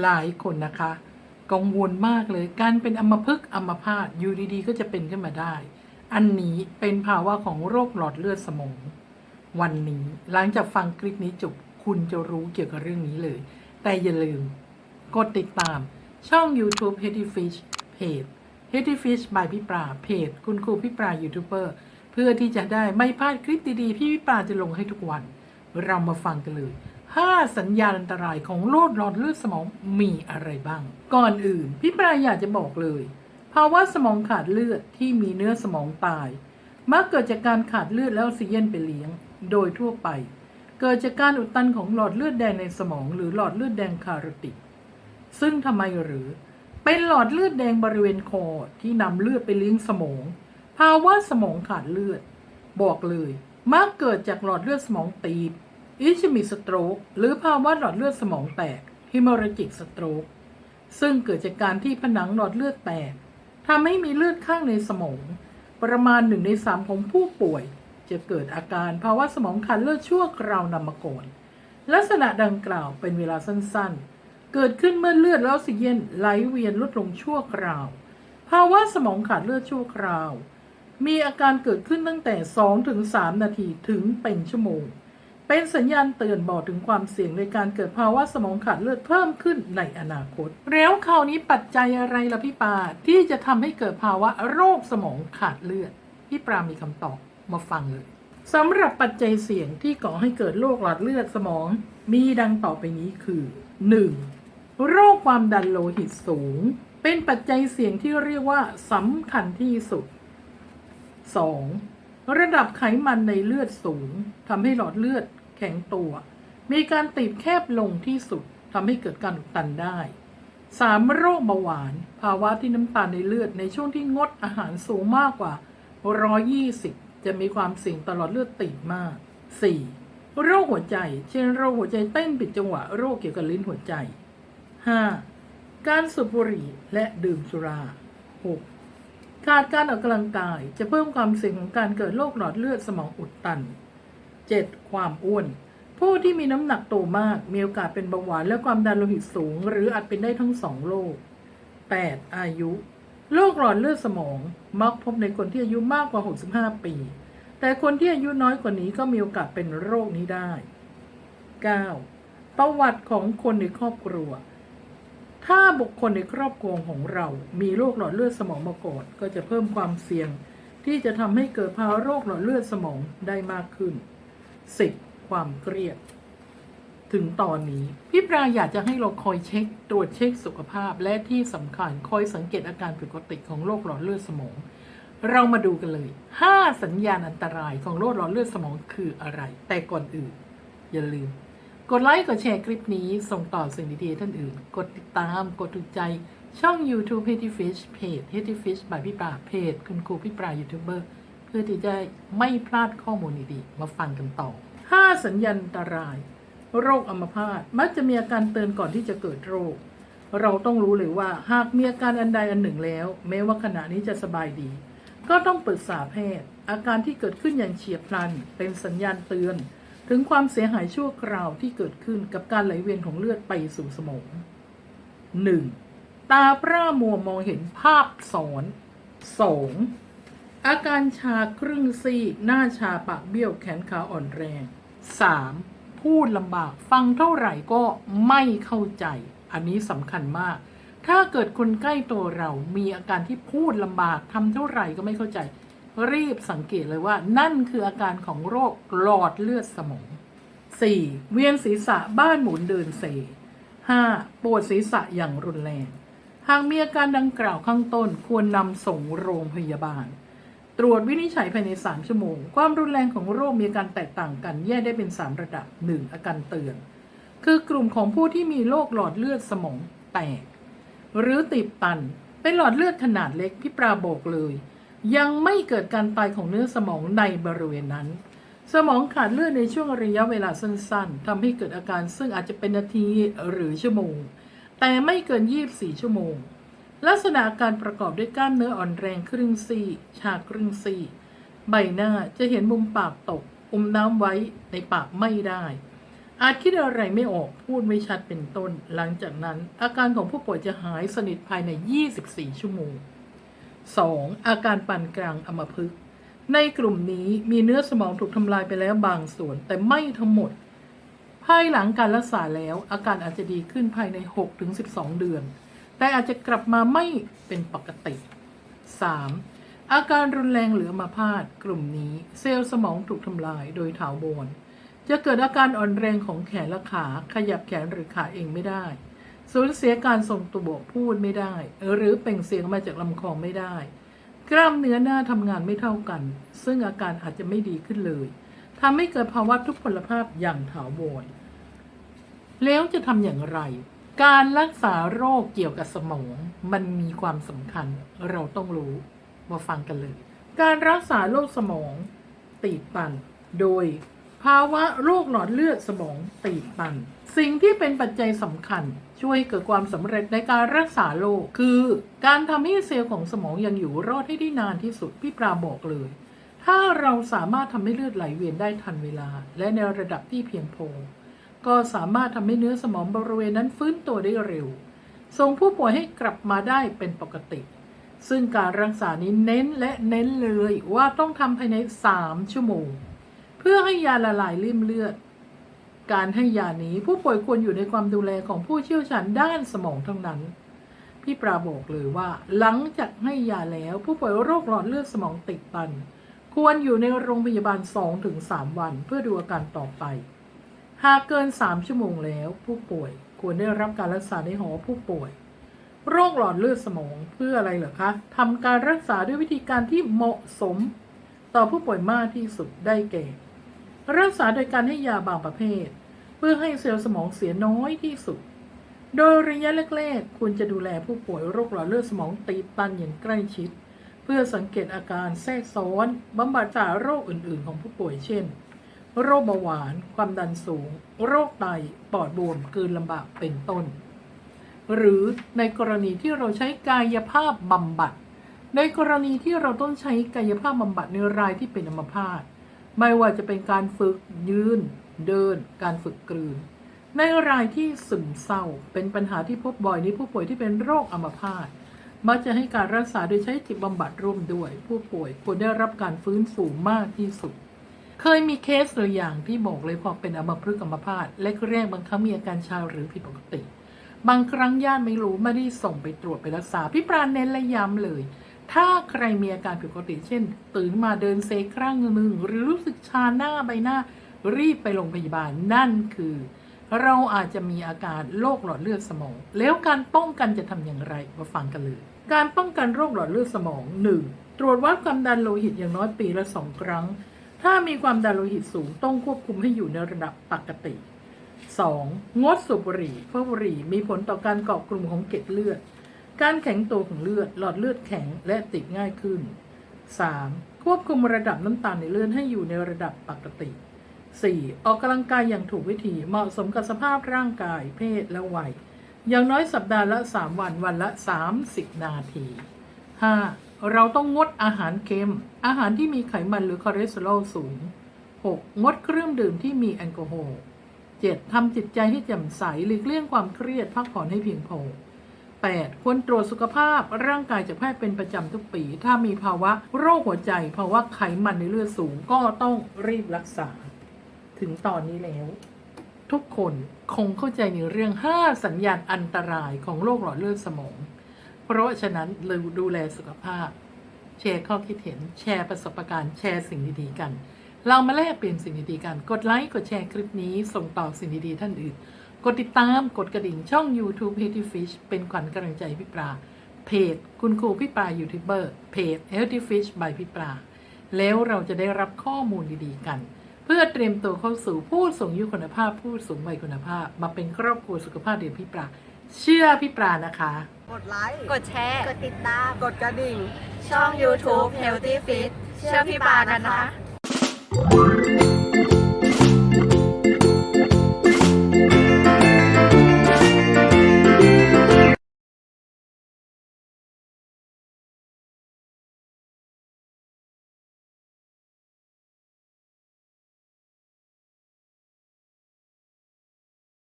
หลายคนนะคะ กังวลมากเลย การเป็นอัมพฤกษ์อัมพาตอยู่ดีๆ ก็จะเป็นขึ้นมาได้ อันนี้เป็นภาวะของโรคหลอดเลือดสมอง วันนี้หลังจากฟังคลิปนี้จบคุณจะรู้เกี่ยวกับเรื่องนี้เลย แต่อย่าลืม กดติดตามช่อง YouTube h e a d y Fish เพจ h e a d y Fish by พี่ปราเพจ คุณครูพี่ปรายูทูบเบอร์เพื่อที่จะได้ไม่พลาดคลิปดีๆ พี่พี่ปราจะลงให้ทุกวัน เรามาฟังกันเลย 5 สัญญาณอันตรายของโรคหลอดเลือดสมองมีอะไรบ้าง ก่อนอื่น พี่ปราอยากจะบอกเลย ภาวะสมองขาดเลือดที่มีเนื้อสมองตาย มักเกิดจากการขาดเลือดและออกซิเจนไปเลี้ยง โดยทั่วไป เกิดจากการอุดตันของหลอดเลือดแดงในสมอง หรือหลอดเลือดแดงคาโรติดซึ่งทำไมหรือ เป็นหลอดเลือดแดงบริเวณคอที่นำเลือดไปเลี้ยงสมอง ภาวะสมองขาดเลือด บอกเลย มักเกิดจากหลอดเลือดสมองตีบ อิชมิสโตรกหรือภาวะหลอดเลือดสมองแตกฮิมอรจิกสโตรกซึ่งเกิดจากการที่ผนังหลอดเลือดแตกทำให้มีเลือดข้างในสมอง ประมาณหนึ่งในสามของผู้ป่วย จะเกิดอาการภาวะสมองขาดเลือดชั่วคราวนำมาก่อนลักษณะดังกล่าวเป็นเวลาสั้นๆ เกิดขึ้นเมื่อเลือดและออกซิเจนไหลเวียนลดลงชั่วคราว ภาวะสมองขาดเลือดชั่วคราว มีอาการเกิดขึ้นตั้งแต่2ถึง3นาทีถึงเป็นชั่วโมง เป็นสัญญาณเตือนบอกถึงความเสี่ยงในการเกิดภาวะสมองขาดเลือดเพิ่มขึ้นในอนาคต แล้วคราวนี้ปัจจัยอะไรล่ะพี่ปาที่จะทำให้เกิดภาวะโรคสมองขาดเลือด พี่ปรามีคำตอบมาฟังเลยสำหรับปัจจัยเสี่ยงที่ก่อให้เกิดโรคหลอดเลือดสมอง มีดังต่อไปนี้คือ 1. โรคความดันโลหิตสูง เป็นปัจจัยเสี่ยงที่เรียกว่าสำคัญที่สุด 2. ระดับไขมันในเลือดสูงทำให้หลอดเลือด แข็งตัว มีการตีบแคบลงที่สุดทำให้เกิดการอุดตันได้ 3. โรคเบาหวาน ภาวะที่น้ำตาลในเลือดในช่วงที่งดอาหารสูงมากกว่า 120 จะมีความเสี่ยงตลอดเลือดตีบมาก 4. โรคหัวใจ เช่นโรคหัวใจเต้นผิดจังหวะ โรคเกี่ยวกับลิ้นหัวใจ 5. การสูบบุหรี่และดื่มสุรา 6. ขาดการออกกำลังกายจะเพิ่มความเสี่ยงของการเกิดโรคหลอดเลือดสมองอุดตัน 7. ความอ้วน ผู้ที่มีน้ำหนักโตมาก มีโอกาสเป็นเบาหวานและความดันโลหิตสูง หรืออาจเป็นได้ทั้งสองโรค 8. อายุ โรคหลอดเลือดสมอง มักพบในคนที่อายุมากกว่า 65 ปี แต่คนที่อายุน้อยกว่านี้ก็มีโอกาสเป็นโรคนี้ได้ 9. ประวัติของคนในครอบครัว ถ้าบุคคลในครอบครัวของเรา มีโรคหลอดเลือดสมองมาก่อนก็จะเพิ่มความเสี่ยง ที่จะทำให้เกิดภาวะโรคหลอดเลือดสมองได้มากขึ้น 10. ความเครียด ถึงตอนนี้พี่ปราอยากจะให้เราคอยเช็ค ตรวจเช็คสุขภาพ และที่สำคัญคอยสังเกตอาการผิดปกติของโรคหลอดเลือดสมอง เรามาดูกันเลย 5 สัญญาณอันตรายของโรคหลอดเลือดสมองคืออะไร แต่ก่อนอื่น อย่าลืม กดไลค์กดแชร์คลิปนี้ ส่งต่อสิ่งดีๆท่านอื่น กดติดตามกดถูกใจช่อง YouTube h e a d y Fish เพจ h e a d y Fish by พี่ปราเพจคุณครูพี่ปรายูทูบเบอร์ พื่อที่จะไม่พลาดข้อมูลดีๆมาฟังกันต่อ 5 สัญญาณอันตราย โรคอัมพาตมักจะมีอาการเตือนก่อนที่จะเกิดโรค เราต้องรู้เลยว่าหากมีอาการอันใดอันหนึ่งแล้ว แม้ว่าขณะนี้จะสบายดี ก็ต้องปรึกษาแพทย์ อาการที่เกิดขึ้นอย่างเฉียบพลัน เป็นสัญญาณเตือน ถึงความเสียหายชั่วคราวที่เกิดขึ้นกับการไหลเวียนของเลือดไปสู่สมอง 1. ตาพร่ามัวมองเห็นภาพซ้อน 2. อาการชาครึ่งซีก หน้าชาปากเบี้ยวแขนขาอ่อนแรง 3. พูดลำบากฟังเท่าไหร่ก็ไม่เข้าใจ อันนี้สำคัญมาก ถ้าเกิดคนใกล้ตัวเรามีอาการที่พูดลำบากทำเท่าไหร่ก็ไม่เข้าใจ รีบสังเกตเลยว่า นั่นคืออาการของโรคหลอดเลือดสมอง 4. เวียนศีรษะบ้านหมุนเดินเซ 5. ปวดศีรษะอย่างรุนแรง หากมีอาการดังกล่าวข้างต้นควรนำส่งโรงพยาบาล ตรวจวินิจฉัยภายใน 3 ชั่วโมง ความรุนแรงของโรคมีอาการแตกต่างกัน แยกได้เป็น 3 ระดับ 1. อาการเตือน คือกลุ่มของผู้ที่มีโรคหลอดเลือดสมองแตก หรือตีบตัน เป็นหลอดเลือดขนาดเล็กพี่ปราบอกเลย ยังไม่เกิดการตายของเนื้อสมองในบริเวณนั้น สมองขาดเลือดในช่วงระยะเวลาสั้นๆทำให้เกิดอาการซึ่งอาจจะเป็นนาทีหรือชั่วโมง แต่ไม่เกิน 24 ชั่วโมง ลักษณะอาการประกอบด้วยกล้ามเนื้ออ่อนแรงครึ่งซี่ชาครึ่งซี่ใบหน้าจะเห็นมุมปากตกอมน้ำไว้ในปากไม่ได้ อาจคิดอะไรไม่ออกพูดไม่ชัดเป็นต้น หลังจากนั้น อาการของผู้ป่วยจะหายสนิทภายใน 24 ชั่วโมง 2. อาการปานกลางอัมพฤกษ์ในกลุ่มนี้มีเนื้อสมองถูกทำลายไปแล้วบางส่วนแต่ไม่ทั้งหมด ภายหลังการรักษาแล้วอาการอาจจะดีขึ้นภายใน 6-12 เดือน แต่อาจจะกลับมาไม่เป็นปกติ 3. อาการรุนแรงเหรือมาพาตกลุ่มนี้ เซลล์สมองถูกทำลายโดยถาวรจะเกิดอาการอ่อนแรงของแขนและขา ขยับแขนหรือขาเองไม่ได้ สูญเสียการทรงตัวพูดไม่ได้ หรือเปล่งเสียงมาจากลำคอไม่ได้ กล้ามเนื้อหน้าทำงานไม่เท่ากัน ซึ่งอาการอาจจะไม่ดีขึ้นเลยทำให้เกิดภาวะทุพพลภาพอย่างถาวรแล้วจะทำอย่างไร การรักษาโรคเกี่ยวกับสมองมันมีความสำคัญเราต้องรู้มาฟังกันเลย การรักษาโรคสมองตีบตัน โดยภาวะโรคหลอดเลือดสมองตีบตัน สิ่งที่เป็นปัจจัยสำคัญ ช่วยให้เกิดความสำเร็จในการรักษาโรคคือ การทำให้เซลล์ของสมองยังอยู่รอดให้ได้นานที่สุดพี่ปราบอกเลย ถ้าเราสามารถทำให้เลือดไหลเวียนได้ทันเวลา และในระดับที่เพียงพอ ก็สามารถทำให้เนื้อสมองบริเวณนั้นฟื้นตัวได้เร็ว ส่งผู้ป่วยให้กลับมาได้เป็นปกติ ซึ่งการรักษานี้เน้นและเน้นเลยว่าต้องทำภายใน 3 ชั่วโมง เพื่อให้ยาละลายริ่มเลือด การให้ยานี้ผู้ป่วยควรอยู่ในความดูแลของผู้เชี่ยวชาญด้านสมองเท่านั้น พี่ปราบอกเลยว่า หลังจากให้ยาแล้วผู้ป่วยโรคหลอดเลือดสมองติดตัน ควรอยู่ในโรงพยาบาล 2-3 วัน เพื่อดูอาการต่อไป หากเกิน 3 ชั่วโมงแล้ว ผู้ป่วยควรได้รับการรักษาในหอผู้ป่วย โรคหลอดเลือดสมองเพื่ออะไรเหรอคะทำการรักษาด้วยวิธีการที่เหมาะสม ต่อผู้ป่วยมากที่สุดได้แก่ รักษาโดยการให้ยาบางประเภท เพื่อให้เซลล์สมองเสียน้อยที่สุด โดยระยะแรกๆควรจะดูแลผู้ป่วยโรคหลอดเลือดสมองตีบตันอย่างใกล้ชิด เพื่อสังเกตอาการแทรกซ้อนบำบัดจากโรคอื่น ๆ ของผู้ป่วยเช่น โรคเบาหวาน ความดันสูง โรคไต ปอดบวมกลืนลำบากเป็นต้น หรือในกรณีที่เราใช้กายภาพบำบัด ในกรณีที่เราต้องใช้กายภาพบำบัดในรายที่เป็นอัมพาตไม่ว่าจะเป็นการฝึกยืน เดิน การฝึกกลืน ในรายที่ซึมเศร้า เป็นปัญหาที่พบบ่อยในผู้ป่วยที่เป็นโรคอัมพาตมักจะให้การรักษาโดยใช้จิตบำบัดร่วมด้วย ผู้ป่วยควรได้รับการฟื้นฟูมากที่สุด เคยมีเคสตัวอย่างที่บอกเลยพอเป็นอัมพฤกษ์อัมพาตและแรกๆบางครั้งมีอาการชาหรือผิดปกติ บางครั้งญาติไม่รู้ไม่ได้ส่งไปตรวจไปรักษาพี่ปราณเน้นและย้ำเลย ถ้าใครมีอาการผิดปกติ เช่น ตื่นมาเดินเซครั้งหนึ่งหรือรู้สึกชาหน้าใบหน้า รีบไปโรงพยาบาลนั่นคือ เราอาจจะมีอาการโรคหลอดเลือดสมอง แล้วการป้องกันจะทำอย่างไรมาฟังกันเลยการป้องกันโรคหลอดเลือดสมอง 1. ตรวจวัดความดันโลหิตอย่างน้อยปีละสองครั้ง ถ้ามีความดันโลหิตสูงต้องควบคุมให้อยู่ในระดับปกติ 2. งดสูบบุหรี่เพราะบุหรี่มีผลต่อการเกาะกลุ่มของเกล็ดเลือด การแข็งตัวของเลือด หลอดเลือดแข็งและติดง่ายขึ้น 3. ควบคุมระดับน้ำตาลในเลือดให้อยู่ในระดับปกติ 4. ออกกำลังกายอย่างถูกวิธีเหมาะสมกับสภาพร่างกายเพศและวัย อย่างน้อยสัปดาห์ละ 3 วันวันละ 30 นาที 5. เราต้องงด อาหารเค็ม อาหารที่มีไขมันหรือคอเลสเตอรอลสูง 6. งดเครื่องดื่มที่มีแอลกอฮอล์ 7. ทำจิตใจให้แจ่มใสหลีกเลี่ยงความเครียดพักผ่อนให้เพียงพอ 8. ควรตรวจสุขภาพร่างกายจากแพทย์เป็นประจำทุกปี ถ้ามีภาวะโรคหัวใจ ภาวะไขมันในเลือดสูงก็ต้องรีบรักษา ถึงตอนนี้แล้ว ทุกคนคงเข้าใจในเรื่อง 5 สัญญาณอันตรายของโรคหลอดเลือดสมอง เพราะฉะนั้นเราดูแลสุขภาพ แชร์ข้อคิดเห็น แชร์ประสบการณ์ แชร์สิ่งดีๆกัน เรามาแลกเปลี่ยนสิ่งดีๆกัน กดไลค์ กดแชร์คลิปนี้ ส่งต่อสิ่งดีๆท่านอื่น กดติดตาม กดกระดิ่งช่อง YouTube Healthy Fish เป็นขวัญกำลังใจพี่ปลา เพจ คุณครูพี่ปลายูทูบเบอร์ เพจ Healthy Fish by พี่ปลา แล้วเราจะได้รับข้อมูลดีๆกัน เพื่อเตรียมตัวเข้าสู่ผู้สูงอายุคุณภาพ ผู้สูงวัยคุณภาพ มาเป็นครอบครัวสุขภาพเดียวพี่ปลา เชื่อพี่ปลานะคะ กดไลค์ กดแชร์ กดติดตาม กดกระดิ่ง ช่อง YouTube Healthy Fit เชื่อพี่ปากันนะคะ